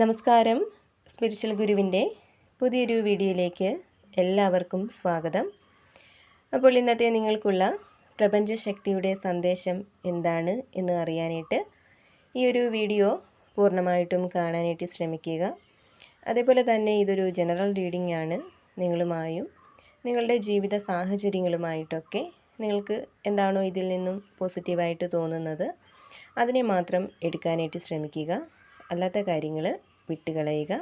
നമസ്കാരം. സ്പിരിച്വൽ ഗുരുവിന്റെ പുതിയൊരു വീഡിയോയിലേക്ക് എല്ലാവർക്കും സ്വാഗതം. അപ്പോൾ ഇന്നത്തെ നിങ്ങൾക്കുള്ള പ്രപഞ്ചശക്തിയുടെ സന്ദേശം എന്താണ് എന്ന് അറിയാനായിട്ട് ഈ ഒരു വീഡിയോ പൂർണമായിട്ടും കാണാനായിട്ട് ശ്രമിക്കുക. അതേപോലെ തന്നെ ഇതൊരു ജനറൽ റീഡിംഗ് ആണ് നിങ്ങളുമായും നിങ്ങളുടെ ജീവിത സാഹചര്യങ്ങളുമായിട്ടൊക്കെ നിങ്ങൾക്ക് എന്താണോ ഇതിൽ നിന്നും പോസിറ്റീവായിട്ട് തോന്നുന്നത് അതിനെ മാത്രം എടുക്കാനായിട്ട് ശ്രമിക്കുക. അല്ലാത്ത കാര്യങ്ങൾ വിട്ടുകളയുക.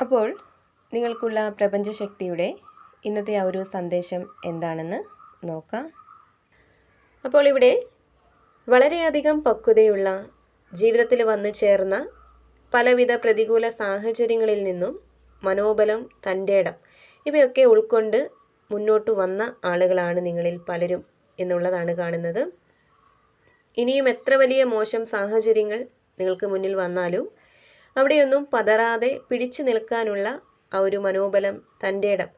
അപ്പോൾ നിങ്ങൾക്കുള്ള പ്രപഞ്ചശക്തിയുടെ ഇന്നത്തെ ആ ഒരു സന്ദേശം എന്താണെന്ന് നോക്കാം. അപ്പോൾ ഇവിടെ വളരെയധികം പക്വതയുള്ള ജീവിതത്തിൽ വന്നു ചേർന്ന പലവിധ പ്രതികൂല സാഹചര്യങ്ങളിൽ നിന്നും മനോബലം തന്റെ ഇടം. ഇവയൊക്കെ ഉൾക്കൊണ്ട് മുന്നോട്ട് വന്ന ആളുകളാണ് നിങ്ങളിൽ പലരും എന്നുള്ളതാണ് കാണുന്നത്. ഇനിയും എത്ര വലിയ മോശം സാഹചര്യങ്ങൾ നിങ്ങൾക്ക് മുന്നിൽ വന്നാലും അവിടെയൊന്നും പതറാതെ പിടിച്ചു നിൽക്കാനുള്ള ആ ഒരു മനോബലം തന്റെ ഇടം.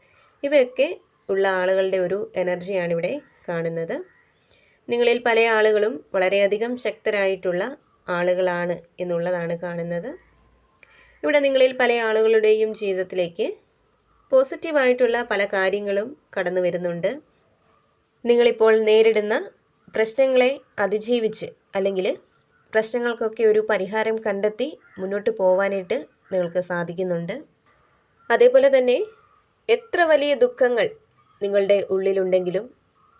ഇവയൊക്കെ ഉള്ള ആളുകളുടെ ഒരു എനർജിയാണ് ഇവിടെ കാണുന്നത്. നിങ്ങളിൽ പല ആളുകളും വളരെയധികം ശക്തരായിട്ടുള്ള ആളുകളാണ് എന്നുള്ളതാണ് കാണുന്നത്. ഇവിടെ നിങ്ങളിൽ പല ആളുകളുടെയും ജീവിതത്തിലേക്ക് പോസിറ്റീവായിട്ടുള്ള പല കാര്യങ്ങളും കടന്നു വരുന്നുണ്ട്. നിങ്ങളിപ്പോൾ നേരിടുന്ന പ്രശ്നങ്ങളെ അതിജീവിച്ച് അല്ലെങ്കിൽ പ്രശ്നങ്ങൾക്കൊക്കെ ഒരു പരിഹാരം കണ്ടെത്തി മുന്നോട്ട് പോവാനായിട്ട് നിങ്ങൾക്ക് സാധിക്കുന്നുണ്ട്. അതേപോലെ തന്നെ എത്ര വലിയ ദുഃഖങ്ങൾ നിങ്ങളുടെ ഉള്ളിലുണ്ടെങ്കിലും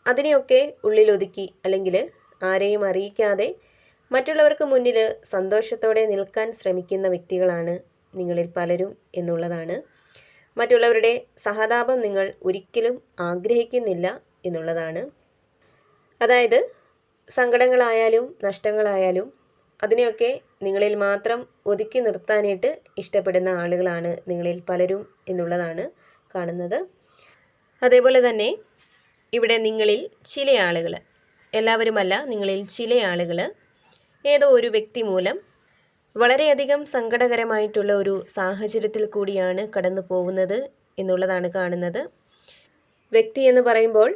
അതിനെയൊക്കെ ഉള്ളിലൊതുക്കി അല്ലെങ്കിൽ ആരെയും അറിയിക്കാതെ മറ്റുള്ളവർക്ക് മുന്നിൽ സന്തോഷത്തോടെ നിൽക്കാൻ ശ്രമിക്കുന്ന വ്യക്തികളാണ് നിങ്ങളിൽ പലരും എന്നുള്ളതാണ്. മറ്റുള്ളവരുടെ സഹതാപം നിങ്ങൾ ഒരിക്കലും ആഗ്രഹിക്കുന്നില്ല എന്നുള്ളതാണ്. അതായത് സങ്കടങ്ങളായാലും നഷ്ടങ്ങളായാലും അതിനെയൊക്കെ നിങ്ങളിൽ മാത്രം ഒതുക്കി നിർത്താനായിട്ട് ഇഷ്ടപ്പെടുന്ന ആളുകളാണ് നിങ്ങളിൽ പലരും എന്നുള്ളതാണ് കാണുന്നത്. അതേപോലെ തന്നെ ഇവിടെ നിങ്ങളിൽ ചില ആളുകൾ എല്ലാവരുമല്ല നിങ്ങളിൽ ചില ആളുകൾ ഏതോ ഒരു വ്യക്തി മൂലം വളരെയധികം സങ്കടകരമായിട്ടുള്ള ഒരു സാഹചര്യത്തിൽ കൂടിയാണ് കടന്നു പോകുന്നത് എന്നുള്ളതാണ് കാണുന്നത്. വ്യക്തി എന്ന് പറയുമ്പോൾ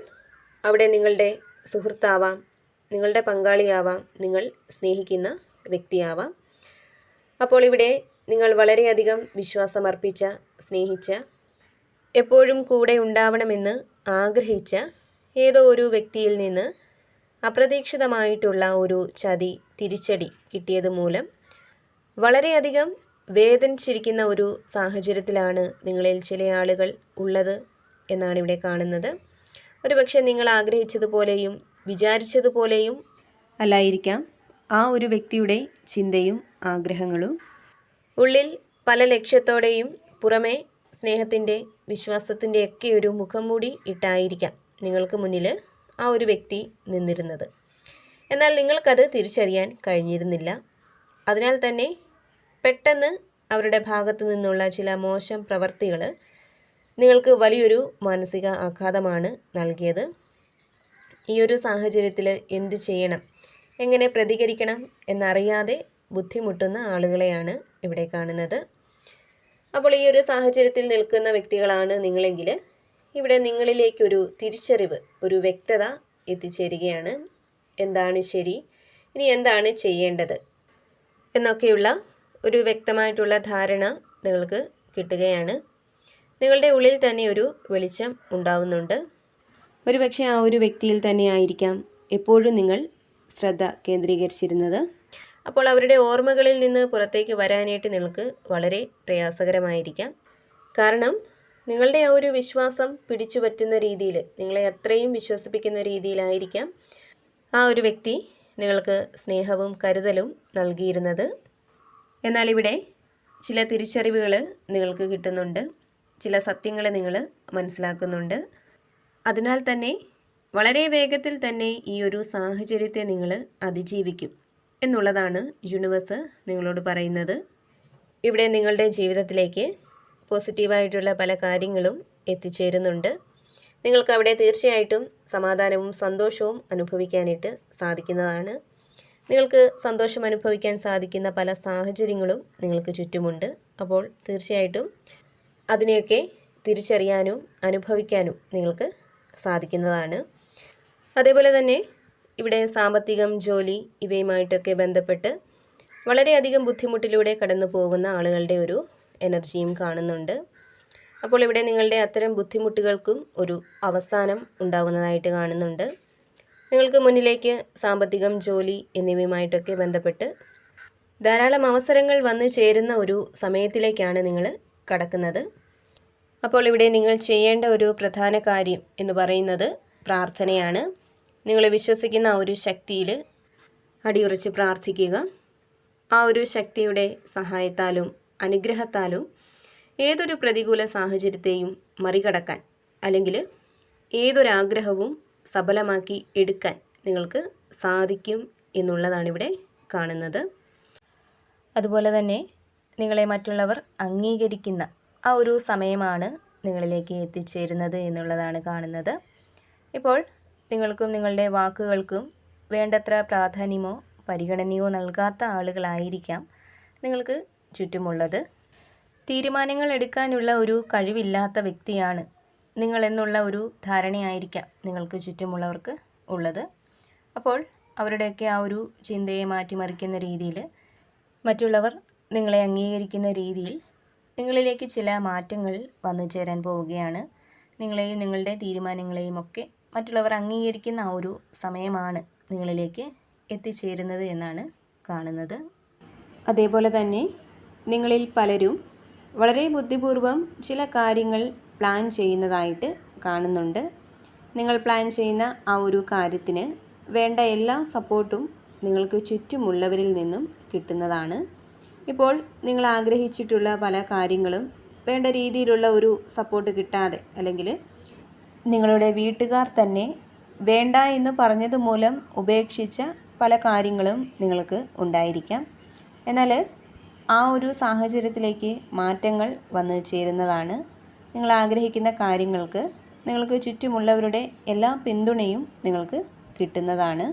അവിടെ നിങ്ങളുടെ സുഹൃത്താവാം നിങ്ങളുടെ പങ്കാളിയാവാം നിങ്ങൾ സ്നേഹിക്കുന്ന വ്യക്തിയാവാം. അപ്പോൾ ഇവിടെ നിങ്ങൾ വളരെയധികം വിശ്വാസമർപ്പിച്ച സ്നേഹിച്ച എപ്പോഴും കൂടെ ഉണ്ടാവണമെന്ന് ആഗ്രഹിച്ച ഏതോ ഒരു വ്യക്തിയിൽ നിന്ന് അപ്രതീക്ഷിതമായിട്ടുള്ള ഒരു ചതി തിരിച്ചടി കിട്ടിയത് മൂലം വളരെയധികം വേദനിച്ചിരിക്കുന്ന ഒരു സാഹചര്യത്തിലാണ് നിങ്ങളിൽ ചില ആളുകൾ ഉള്ളത് എന്നാണ് ഇവിടെ കാണുന്നത്. ഒരുപക്ഷെ നിങ്ങൾ ആഗ്രഹിച്ചതുപോലെയും വിചാരിച്ചതുപോലെയും അല്ലായിരിക്കാം. ആ ഒരു വ്യക്തിയുടെ ചിന്തയും ആഗ്രഹങ്ങളും ഉള്ളിൽ പല ലക്ഷ്യത്തോടെയും പുറമേ സ്നേഹത്തിന്റെ വിശ്വാസത്തിന്റെയൊക്കെ ഒരു മുഖം മൂടി ഇട്ടായിരിക്കാം നിങ്ങൾക്ക് മുന്നിൽ ആ ഒരു വ്യക്തി നിന്നിരുന്നത്. എന്നാൽ നിങ്ങൾക്കത് തിരിച്ചറിയാൻ കഴിഞ്ഞിരുന്നില്ല. അതിനാൽ തന്നെ പെട്ടെന്ന് അവരുടെ ഭാഗത്തു നിന്നുള്ള ചില മോശം പ്രവർത്തികൾ നിങ്ങൾക്ക് വലിയൊരു മാനസിക ആഘാതമാണ് നൽകിയത്. ഈ ഒരു സാഹചര്യത്തിൽ എന്തു ചെയ്യണം? എങ്ങനെ പ്രതികരിക്കണം എന്നറിയാതെ ബുദ്ധിമുട്ടുന്ന ആളുകളെയാണ് ഇവിടെ കാണുന്നത്. അപ്പോൾ ഈ ഒരു സാഹചര്യത്തിൽ നിൽക്കുന്ന വ്യക്തികളാണ് നിങ്ങളെങ്കിൽ ഇവിടെ നിങ്ങളിലേക്കൊരു തിരിച്ചറിവ് ഒരു വ്യക്തത എത്തിച്ചേരുകയാണ്. എന്താണ് ശരി? ഇനി എന്താണ് ചെയ്യേണ്ടത്? എന്നൊക്കെയുള്ള ഒരു വ്യക്തമായിട്ടുള്ള ധാരണ നിങ്ങൾക്ക് കിട്ടുകയാണ്. നിങ്ങളുടെ ഉള്ളിൽ തന്നെ ഒരു വെളിച്ചം ഉണ്ടാവുന്നുണ്ട്. ഒരുപക്ഷെ ആ ഒരു വ്യക്തിയിൽ തന്നെ ആയിരിക്കാം എപ്പോഴും നിങ്ങൾ ശ്രദ്ധ കേന്ദ്രീകരിച്ചിരുന്നത്. അപ്പോൾ അവരുടെ ഓർമ്മകളിൽ നിന്ന് പുറത്തേക്ക് വരാനായിട്ട് നിങ്ങൾക്ക് വളരെ പ്രയാസകരമായിരിക്കാം. കാരണം നിങ്ങളുടെ ആ ഒരു വിശ്വാസം പിടിച്ചു പറ്റുന്ന രീതിയിൽ നിങ്ങളെ അത്രയും വിശ്വസിപ്പിക്കുന്ന രീതിയിലായിരിക്കാം ആ ഒരു വ്യക്തി നിങ്ങൾക്ക് സ്നേഹവും കരുതലും നൽകിയിരുന്നത്. എന്നാൽ ഇവിടെ ചില തിരിച്ചറിവുകൾ നിങ്ങൾക്ക് കിട്ടുന്നുണ്ട്. ചില സത്യങ്ങളെ നിങ്ങൾ മനസ്സിലാക്കുന്നുണ്ട്. അതിനാൽ തന്നെ വളരെ വേഗത്തിൽ തന്നെ ഈ ഒരു സാഹചര്യത്തെ നിങ്ങൾ അതിജീവിക്കും എന്നുള്ളതാണ് യൂണിവേഴ്സ് നിങ്ങളോട് പറയുന്നത്. ഇവിടെ നിങ്ങളുടെ ജീവിതത്തിലേക്ക് പോസിറ്റീവായിട്ടുള്ള പല കാര്യങ്ങളും എത്തിച്ചേരുന്നുണ്ട്. നിങ്ങൾക്ക് അവിടെ തീർച്ചയായിട്ടും സമാധാനവും സന്തോഷവും അനുഭവിക്കാനായിട്ട് സാധിക്കുന്നതാണ്. നിങ്ങൾക്ക് സന്തോഷം അനുഭവിക്കാൻ സാധിക്കുന്ന പല സാഹചര്യങ്ങളും നിങ്ങൾക്ക് ചുറ്റുമുണ്ട്. അപ്പോൾ തീർച്ചയായിട്ടും അതിനെയൊക്കെ തിരിച്ചറിയാനും അനുഭവിക്കാനും നിങ്ങൾക്ക് സാധിക്കുന്നതാണ്. അതേപോലെ തന്നെ ഇവിടെ സാമ്പത്തികം ജോലി ഇവയുമായിട്ടൊക്കെ ബന്ധപ്പെട്ട് വളരെയധികം ബുദ്ധിമുട്ടിലൂടെ കടന്നു പോകുന്ന ആളുകളുടെ ഒരു എനർജിയും കാണുന്നുണ്ട്. അപ്പോൾ ഇവിടെ നിങ്ങളുടെ അത്തരം ബുദ്ധിമുട്ടുകൾക്കും ഒരു അവസാനം ഉണ്ടാകുന്നതായിട്ട് കാണുന്നുണ്ട്. നിങ്ങൾക്ക് മുന്നിലേക്ക് സാമ്പത്തികം ജോലി എന്നിവയുമായിട്ടൊക്കെ ബന്ധപ്പെട്ട് ധാരാളം അവസരങ്ങൾ വന്നു ചേരുന്ന ഒരു സമയത്തിലേക്കാണ് നിങ്ങൾ കടക്കുന്നത്. അപ്പോൾ ഇവിടെ നിങ്ങൾ ചെയ്യേണ്ട ഒരു പ്രധാന കാര്യം എന്ന് പറയുന്നത് പ്രാർത്ഥനയാണ്. നിങ്ങൾ വിശ്വസിക്കുന്ന ആ ഒരു ശക്തിയിൽ അടിയുറച്ച് പ്രാർത്ഥിക്കുക. ആ ഒരു ശക്തിയുടെ സഹായത്താലും അനുഗ്രഹത്താലും ഏതൊരു പ്രതികൂല സാഹചര്യത്തെയും മറികടക്കാൻ അല്ലെങ്കിൽ ഏതൊരാഗ്രഹവും സഫലമാക്കി എടുക്കാൻ നിങ്ങൾക്ക് സാധിക്കും എന്നുള്ളതാണ് ഇവിടെ കാണുന്നത്. അതുപോലെ തന്നെ നിങ്ങളെ മറ്റുള്ളവർ അംഗീകരിക്കുന്ന ആ ഒരു സമയമാണ് നിങ്ങളിലേക്ക് എത്തിച്ചേരുന്നത് എന്നുള്ളതാണ് കാണുന്നത്. ഇപ്പോൾ നിങ്ങൾക്കും നിങ്ങളുടെ വാക്കുകൾക്കും വേണ്ടത്ര പ്രാധാന്യമോ പരിഗണനയോ നൽകാത്ത ആളുകളായിരിക്കാം നിങ്ങൾക്ക് ചുറ്റുമുള്ളത്. തീരുമാനങ്ങൾ എടുക്കാനുള്ള ഒരു കഴിവില്ലാത്ത വ്യക്തിയാണ് നിങ്ങളെന്നുള്ള ഒരു ധാരണയായിരിക്കാം നിങ്ങൾക്ക് ചുറ്റുമുള്ളവർക്ക് ഉള്ളത്. അപ്പോൾ അവരുടെയൊക്കെ ആ ഒരു ചിന്തയെ മാറ്റിമറിക്കുന്ന രീതിയിൽ മറ്റുള്ളവർ നിങ്ങളെ അംഗീകരിക്കുന്ന രീതിയിൽ നിങ്ങളിലേക്ക് ചില മാറ്റങ്ങൾ വന്നു ചേരാൻ പോവുകയാണ്. നിങ്ങളെയും നിങ്ങളുടെ തീരുമാനങ്ങളെയും ഒക്കെ മറ്റുള്ളവർ അംഗീകരിക്കുന്ന ആ ഒരു സമയമാണ് നിങ്ങളിലേക്ക് എത്തിച്ചേരുന്നത് എന്നാണ് കാണുന്നത്. അതേപോലെ തന്നെ നിങ്ങളിൽ പലരും വളരെ ബുദ്ധിപൂർവം ചില കാര്യങ്ങൾ പ്ലാൻ ചെയ്യുന്നതായിട്ട് കാണുന്നുണ്ട്. നിങ്ങൾ പ്ലാൻ ചെയ്യുന്ന ആ ഒരു കാര്യത്തിന് വേണ്ട എല്ലാ സപ്പോർട്ടും നിങ്ങൾക്ക് ചുറ്റുമുള്ളവരിൽ നിന്നും കിട്ടുന്നതാണ്. ഇപ്പോൾ നിങ്ങൾ ആഗ്രഹിച്ചിട്ടുള്ള പല കാര്യങ്ങളും വേണ്ട രീതിയിലുള്ള ഒരു സപ്പോർട്ട് കിട്ടാതെ അല്ലെങ്കിൽ നിങ്ങളുടെ വീട്ടുകാർ തന്നെ വേണ്ട എന്ന് പറഞ്ഞത് മൂലം ഉപേക്ഷിച്ച പല കാര്യങ്ങളും നിങ്ങൾക്ക് ഉണ്ടായിരിക്കാം. എന്നാൽ ആ ഒരു സാഹചര്യത്തിലേക്ക് മാറ്റങ്ങൾ വന്നു ചേരുന്നതാണ്. നിങ്ങൾ ആഗ്രഹിക്കുന്ന കാര്യങ്ങൾക്ക് നിങ്ങൾക്ക് ചുറ്റുമുള്ളവരുടെ എല്ലാ പിന്തുണയും നിങ്ങൾക്ക് കിട്ടുന്നതാണ്.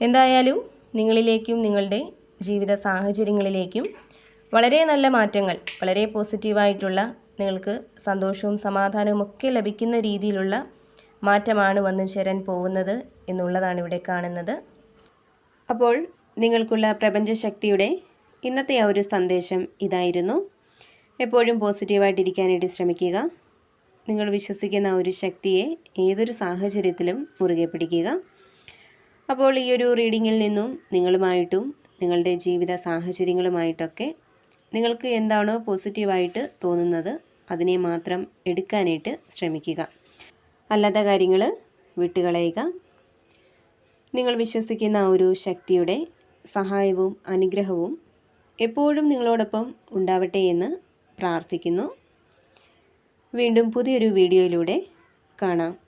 എന്തായാലും നിങ്ങളിലേക്കും നിങ്ങളുടെ ജീവിത സാഹചര്യങ്ങളിലേക്കും വളരെ നല്ല മാറ്റങ്ങൾ വളരെ പോസിറ്റീവായിട്ടുള്ള നിങ്ങൾക്ക് സന്തോഷവും സമാധാനവും ഒക്കെ ലഭിക്കുന്ന രീതിയിലുള്ള മാറ്റമാണ് വന്നു ചേരാൻ പോകുന്നത് എന്നുള്ളതാണ് ഇവിടെ കാണുന്നത്. അപ്പോൾ നിങ്ങൾക്കുള്ള പ്രപഞ്ചശക്തിയുടെ ഇന്നത്തെ ആ ഒരു സന്ദേശം ഇതായിരുന്നു. എപ്പോഴും പോസിറ്റീവായിട്ടിരിക്കാനായിട്ട് ശ്രമിക്കുക. നിങ്ങൾ വിശ്വസിക്കുന്ന ഒരു ശക്തിയെ ഏതൊരു സാഹചര്യത്തിലും മുറുകെ പിടിക്കുക. അപ്പോൾ ഈ ഒരു റീഡിങ്ങിൽ നിന്നും നിങ്ങളുമായിട്ടും നിങ്ങളുടെ ജീവിത സാഹചര്യങ്ങളുമായിട്ടൊക്കെ നിങ്ങൾക്ക് എന്താണോ പോസിറ്റീവായിട്ട് തോന്നുന്നത് അതിനെ മാത്രം എടുക്കാനായിട്ട് ശ്രമിക്കുക. അല്ലാത്ത കാര്യങ്ങൾ വിട്ടുകളയുക. നിങ്ങൾ വിശ്വസിക്കുന്ന ഒരു ശക്തിയുടെ സഹായവും അനുഗ്രഹവും എപ്പോഴും നിങ്ങളോടൊപ്പം ഉണ്ടാവട്ടെ എന്ന് പ്രാർത്ഥിക്കുന്നു. വീണ്ടും പുതിയൊരു വീഡിയോയിലൂടെ കാണാം.